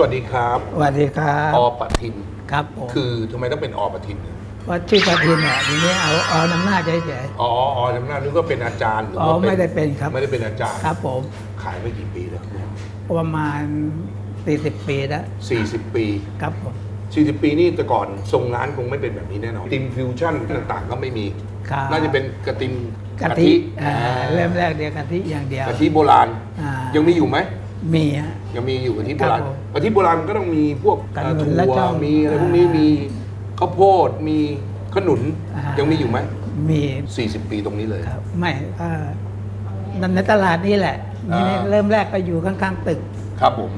สวัสดีครับสวัสดีครับอปทินครับผมคือทำไมต้องเป็นอปทินว่าชื่อปทินเนี่ยทีนี้เอาเอาน้ำหน้าเฉยอ๋ออ๋อจำหน้านึกว่าเป็นอาจารย์หรืออ๋อว่าไม่ได้เป็นครับ ไม่ได้เป็นอาจารย์ๆครับผมขายไม่กี่ปีแล้วประมาณ 40 ปีแล้วสี่สิบปีครับผมสี่สิบปีนี่แต่ก่อนทรงร้านคงไม่เป็นแบบนี้แน่นอนติมฟิวชั่นต่างๆ ก็ไม่มี ครับน่าจะเป็นกระติมกะทิอ่าเริ่มแรกเดียวกะทิอย่างเดียวกะทิโบราณ อ่ายังมีอยู่ไหม มีฮะ ยังมีอยู่กะทิโบราณครับผมกะทิโบราณมันก็ต้องมีพวกกันเอ่อหนุนถั่และวจ้องมีอะไรพวกนี้อ่ามีมีข้าวโพดมีขนุนอ่ายั ยังมีอยู่ไหมมีสี่สิบปีตรงนี้เลย ครับไม่ก็ในตลาดนี่แหละนี่อ่าเริ่มแรกก็อยู่ข้างๆตึก ครับผม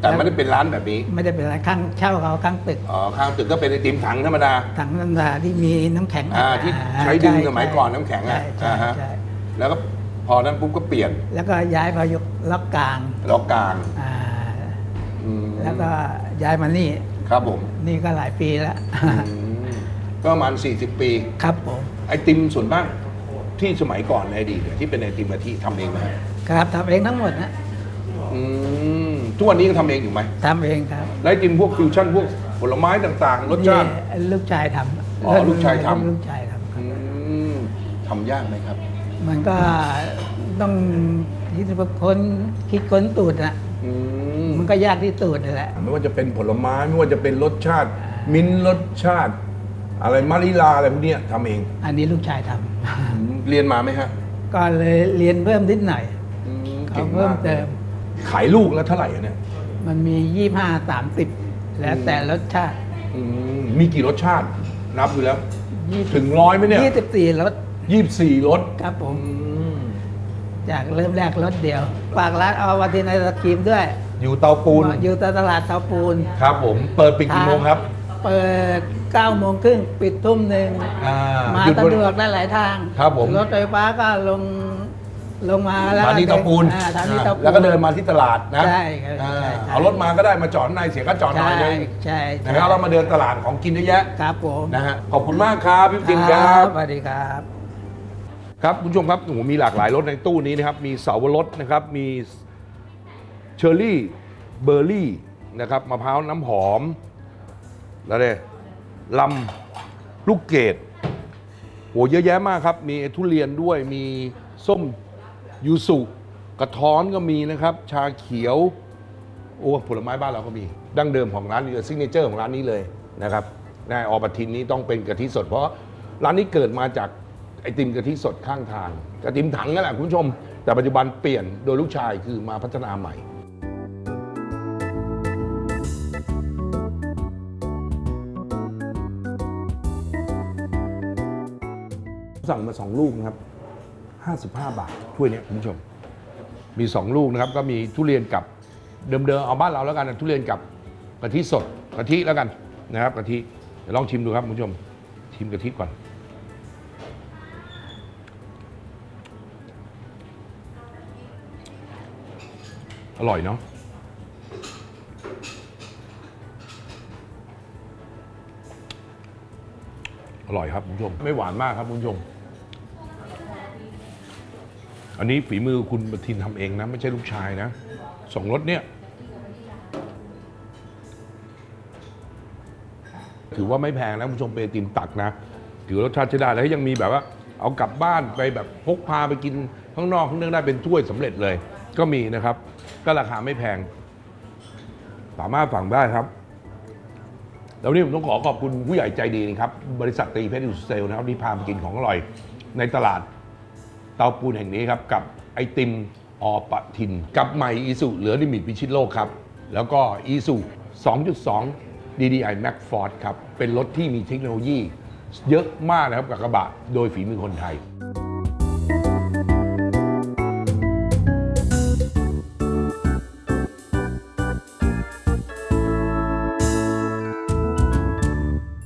แต่ไม่ได้เป็นร้านแบบนี้ไม่ได้เป็นอะไรข้างเช่าเขาข้างตึกอ๋อข้างตึกก็เป็นไอติมถังธรรมดา ถังน้ำตาที่มีน้ำแข็งอ่าที่ใช้ดึงสมัยก่อนน้ำแข็งอะใช่อ่าใช่ฮะ ใช่แล้วก็ พอนั้นปุ๊บก็เปลี่ยน แล้วก็ย้ายพายกล็อกกลางล็อกกลางอ่าอืมแล้วก็ย้ายมานี่ ครับผมนี่ก็หลายปีแล้ว อืมก็ประมาณ 40 ปี ครับผมไอติมส่วนมากที่สมัยก่อนในอดีตเนี่ยที่เป็นไอติมกะทิทำเองไหมครับทำเองทั้งหมดนะอืมทุกวันนี้ยังทำเองอยู่ไหมทำเองครับแล้วไอติมพวกฟิวชั่นพวกผลไม้ต่างๆ รสชาติ นี่ลูกชายทำอ๋อลูกชายทำ ลูกชายทำ อืมทำยากไหมครับ มันก็ต้องคิดค้นคิดค้นตูดนะอืมมันก็ยากที่ตูดนั่นแหละ ไม่ว่าจะเป็นผลไม้ไม่ว่าจะเป็นรสชาติ มิ้นท์รสชาติ อะไรมะลิลาอะไรพวกเนี้ยทำเองอันนี้ลูกชายทำเรียนมาไหมฮะก็เลยเรียนเพิ่มนิดหน่อยอืมเขาเก่งเพิ่มมากเติม ขายลูกแล้วเท่าไหร่อะเนี่ยมันมียี่ห้าสามสิบแล้วแต่รสชาติอืมมีกี่รสชาติ นับดูแล้วยี่ถึงร้อยไหมเนี่ย ยี่สิบสี่รส ยี่สิบสี่รสครับผมอืมจากเริ่มแรกรถเดียวฝากร้านเอาวันที่ในสครีมด้วย อยู่เตาปูนอยู่ตลาดเตาปูน ครับผมเปิดปิดกี่โมงครับ เปิด9โมงครึ่งปิดทุ่มหนึ่งอ่ามาหยุดสะวันดวกได้หลายทาง ครับผม รถไฟฟ้าก็ลงลงมาแล้วสถานีเตาปูนอ่สถานีเตาปูนแล้วก็เดินมาที่ตลาดนะใช่ครับอ่าใช่ใช่เอารถมาก็ได้มาจอดข้างในเสียก็จอดหน่อยใช่นึงใช่ใช่นะครับเรามาเดินตลาดของกินเยอะแยะครับผมนะฮะขอบคุณมากครับพี่จิมครับสวัสดีครับ ครับคุณผู้ชมครับโอ้โหมีหลากหลายรสในตู้นี้นะครับ มีเสาวรสนะครับ มีเชอร์รี่เบอร์รี่นะครับมะพร้าวน้ำหอม แล้วเนี่ยลำลูกเกดโอ้เยอะแยะมากครับ มีทุเรียนด้วยมีส้มยูสุกระท้อนก็มีนะครับ ชาเขียวโอ้ผลไม้บ้านเราก็มี ดั้งเดิมของร้านนี้ซิกเนเจอร์ของร้านนี้เลยนะครับนายอปทินนี้ต้องเป็นกะทิสดเพราะร้านนี้เกิดมาจาก ติมกะทิสดข้างทางกะติมถังนั่นแหละคุณผู้ชม แต่ปัจจุบันเปลี่ยนโดยลูกชายคือมาพัฒนาใหม่ สั่งมาสองลูกนะครับ 55 บาทถ้วยเนี้ยคุณผู้ชม มี 2 ลูกนะครับ ก็มีทุเรียนกับเดิมๆเอาบ้านเราแล้วกันนะทุเรียนกับกะทิสดกะทิแล้วกันนะครับกะทิเดี๋ยวลองชิมดูครับคุณผู้ชมชิมกะทิก่อน อร่อยเนาะอร่อยครับคุณผู้ชมไม่หวานมากครับคุณผู้ชมอันนี้ฝีมือคุณปทินทำเองนะ ไม่ใช่ลูกชายนะสองรสเนี่ย ถือว่าไม่แพงนะคุณผู้ชมเปติมตักนะ ถือรสชาติใช้ได้แล้วยังมีแบบว่า เอากลับบ้านไปแบบพกพาไปกินข้างนอกข้างนอกได้เป็นถ้วยสำเร็จเลย ก็มีนะครับ ก็ราคาไม่แพง สามารถสั่งได้ครับ แล้วนนี้ผมต้องขอขอบคุณผู้ใหญ่ใจดีนะครับ บริษัทตีเพชรยูเซลนะครับที่พามากินของอร่อย ในตลาดเตาปูนแห่งนี้ครับ กับไอติมอปะทิน กับใหม่อีสุเหลือลิมิตพิชิตโลกครับ แล้วก็อีสุ2.2 DDI Max Force ครับ เป็นรถที่มีเทคโนโลยี เยอะมากนะครับกับกระบะโดยฝีมือคนไทย